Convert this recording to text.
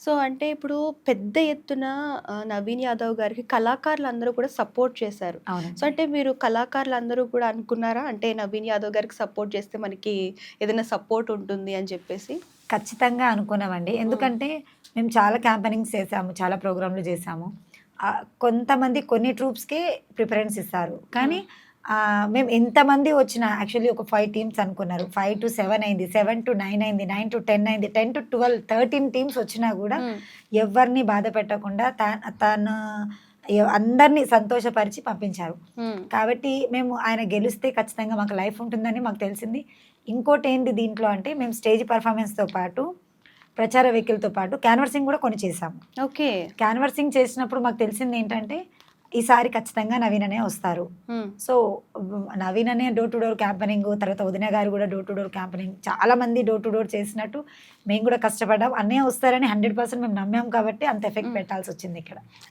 So అంటే ఇప్పుడు పెద్ద ఎత్తున ఆహ్, నవీన్ యాదవ్ గారికి కళాకారులందరూ కూడా సపోర్ట్ చేశారు. సో అంటే మీరు కళాకారులందరూ కూడా అనుకున్నారా? అంటే నవీన్ యాదవ్ గారికి సపోర్ట్ చేస్తే మనకి ఏదైనా సపోర్ట్ ఉంటుంది అని చెప్పేసి? ఖచ్చితంగా అనుకున్నామండి. ఎందుకంటే మేము చాలా క్యాంపెయినింగ్స్ చేసాము. చాలా ప్రోగ్రామ్‌లు చేసాము. ఆహ్, కొంతమంది కొన్ని ట్రూప్స్‌కే ప్రిఫరెన్స్ ఇస్తారు. కానీ మేము ఎంతమంది వచ్చినా యాక్చువల్లీ ఒక 5 టీమ్స్ అనుకున్నారు. 5-7 అయింది. 7-9 అయింది. 9-10 అయింది. 10-12, 13 టీమ్స్ వచ్చినా కూడా హ్మ్. ఎవ్వరిని బాధ పెట్టకుండా త తను అందరిని సంతోషపరిచి పంపించారు. హ్మ్. కాబట్టి మేము ఆయన గెలిస్తే ఖచ్చితంగా మాకు లైఫ్ ఉంటుందని మాకు తెలిసింది. ఇంకోటేంటి దీంట్లో అంటే మేము స్టేజ్ పెర్ఫార్మన్స్‌తో పాటు ప్రచార వెహికల్‌తో పాటు క్యాన్వాసింగ్ కూడా కొన్ని చేసాము. ఓకే. క్యాన్వాసింగ్ చేసినప్పుడు మాకు తెలిసింది ఏంటంటే ఈసారి ఖచ్చితంగా నవీన్ అనే వస్తారు. సో నవీన్ అనే డోర్ టు డోర్ క్యాంపెయినింగ్ తర్వాత వదిన గారు కూడా డోర్ టు డోర్ క్యాంపెయినింగ్ చాలా మంది డోర్ టు డోర్ చేసినట్టు మేము కూడా కష్టపడ్డాం. అన్నయ్య వస్తారని 100% మేము నమ్మాం కాబట్టి అంత ఎఫెక్ట్. పెట్టాల్సి వచ్చింది ఇక్కడ.